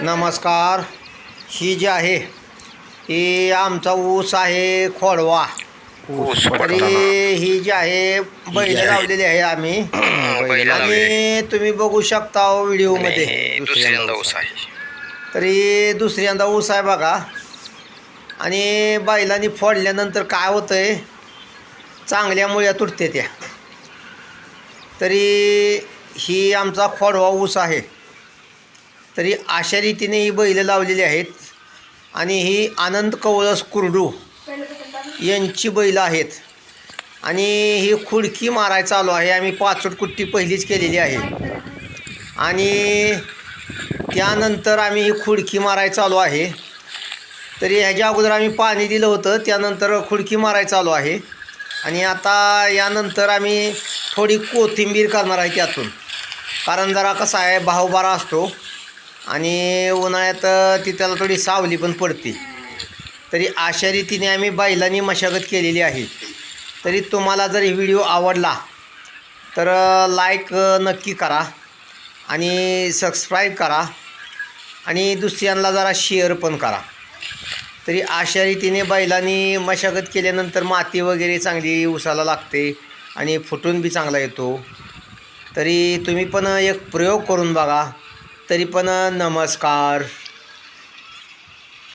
नमस्कार. ही जी आहे ही आमचा ऊस आहे खोडवा. ऊस तरी ही जी आहे बैल आहे. लावलेली आहे आम्ही. आणि तुम्ही बघू शकता व्हिडिओमध्ये. दुसऱ्यांदा ऊस आहे. तरी दुसऱ्यांदा ऊस आहे बघा. आणि बैलांनी फोडल्यानंतर काय होतंय चांगल्या मुळ्या तुटते त्या. तरी ही आमचा खोडवा ऊस आहे. तरी अशा रीतीने ही बैलं लावलेली आहेत. आणि ही आनंद कवळस कुरडू यांची बैलं आहेत. आणि ही खुडकी मारायला चालू आहे. आम्ही पाचोट कुट्टी पहिलीच केलेली आहे. आणि त्यानंतर आम्ही ही खुडकी मारायला चालू आहे. तरी ह्याच्या अगोदर आम्ही पाणी दिलं होतं. त्यानंतर खुडकी मारायला चालू आहे. आणि आता यानंतर आम्ही थोडी कोथिंबीर करणार आहे त्यातून. कारण जरा कसा आहे भावबारा असतो. आणि उन्हाळ्यात ती त्याला थोडी सावली पण पडते. तरी अशा रीतीने आम्ही बैलांनी मशागत केलेली आहे. तरी तुम्हाला जर व्हिडिओ आवडला तर लाईक नक्की करा आणि सबस्क्राईब करा आणि दुसऱ्यांना जरा शेअर पण करा. तरी अशा रीतीने बैलांनी मशागत केल्यानंतर माती वगैरे चांगली उसाला लागते आणि फुटून बी चांगला येतो. तरी तुम्ही पण एक प्रयोग करून बघा. तरी पण नमस्कार.